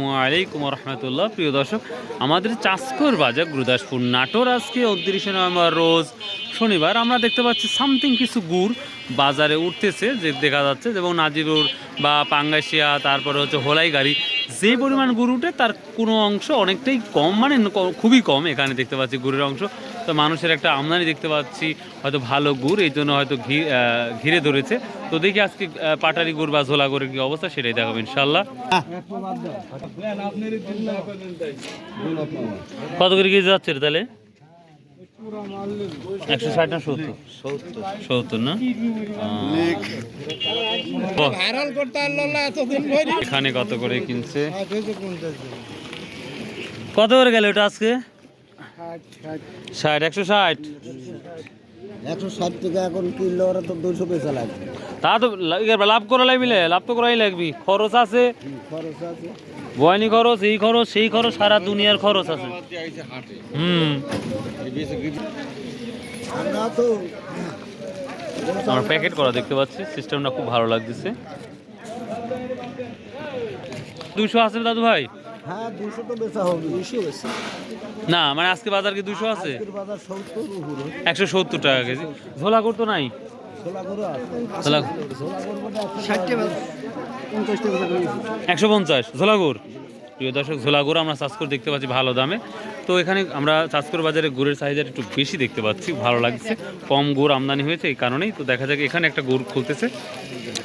আলাইকুম রহমতুল্লাহ প্রিয় দর্শক, আমাদের চাষকর বাজার গুরুদাসপুর নাটোর আজকে উনত্রিশে নভেম্বর রোজ শনিবার আমরা দেখতে পাচ্ছি সামথিং কিছু গুড় বাজারে উঠতেছে, যে দেখা যাচ্ছে যেমন নাজিরুর বা পাঙ্গাসিয়া, তারপরে হচ্ছে হোলাই গাড়ি যে পরিমাণ গুড় উঠে তার কোনো অংশ অনেকটাই কম মানে খুবই কম এখানে দেখতে পাচ্ছি গুড়ের অংশ। তো মানুষের একটা আমদানি দেখতে পাচ্ছি, হয়তো ভালো গুড়, এই জন্য হয়তো ঘিরে ধরেছে। তো দেখি আজকে পাটারি গুড় বা ঝোলা গুড়ের কি অবস্থা সেটাই দেখাবো ইনশাল্লাহ কত করে কেজি যাচ্ছে তাহলে? একশো সত্তর? না? এখানে কত করে কিনছে? কত করে গেল ওটা আজকে? ষাট একশো ষাট। একশো ষাট টাকা এখন কিনলে ওরা তো দুশো পয়সা লাগবে। তা তো লাভ করা লাগবিলে লাভ তো করাই লাগবি। খরচ আছে। খরচ আছে। বয়নি খরচ এই খরচ সেই খরচ সারা দুনিয়ার খরচ আছে। হুম। আমরা আমার প্যাকেট করা দেখতে পাচ্ছি সিস্টেমটা খুব ভালো লাগতেছে। দুশো আছে দাদু ভাই? হ্যাঁ দুশো তো বেচা হবে। দুশো বেশি না মানে আজকে বাজার কি দুশো আছে? একশো সত্তর টাকা কেজি। ঝোলা করতো নাই? একশো পঞ্চাশ ঝোলাগুড় প্রিয় দর্শক ঝোলাগুড় আমরা চাষ করে দেখতে পাচ্ছি ভালো দামে। তো এখানে আমরা চাষকর বাজারে গুড়ের চাহিদা একটু বেশি দেখতে পাচ্ছি ভালো লাগছে। কম গুড় আমদানি হয়েছে এই কারণেই। তো দেখা যাক এখানে একটা গুড় খুলতেছে।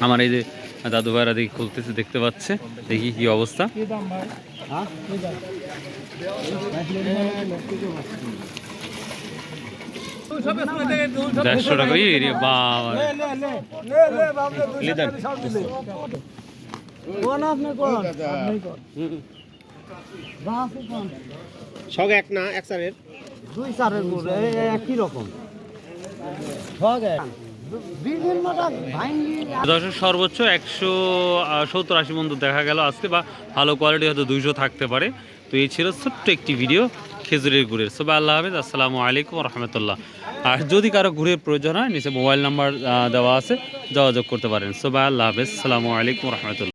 আমার এই যে দাদু ভাইরা দেখি খুলতেছে দেখতে পাচ্ছে। দেখি কি অবস্থা। দেড়শো টাকা সব এক না এক সারের দুই এ- একই রকম। সব এক। দর্শক, সর্বোচ্চ একশো সত্তর আশি পর্যন্ত দেখা গেল আজকে, বা ভালো কোয়ালিটি হয়তো দুইশো থাকতে পারে। তো এই ছিল ছোট্ট একটি ভিডিও খেজুরের গুড়ের। সবাই আল্লাহ হাফেজ, আসসালামু আলাইকুম রহমতুল্লাহ। আর যদি কারও ঘুরের প্রয়োজন হয়, নিচে মোবাইল নাম্বার দেওয়া আছে, যোগাযোগ করতে পারেন। সবাই আল্লাহ হাফেজ, আসসালামু আলাইকুম রহমতুল্লাহ।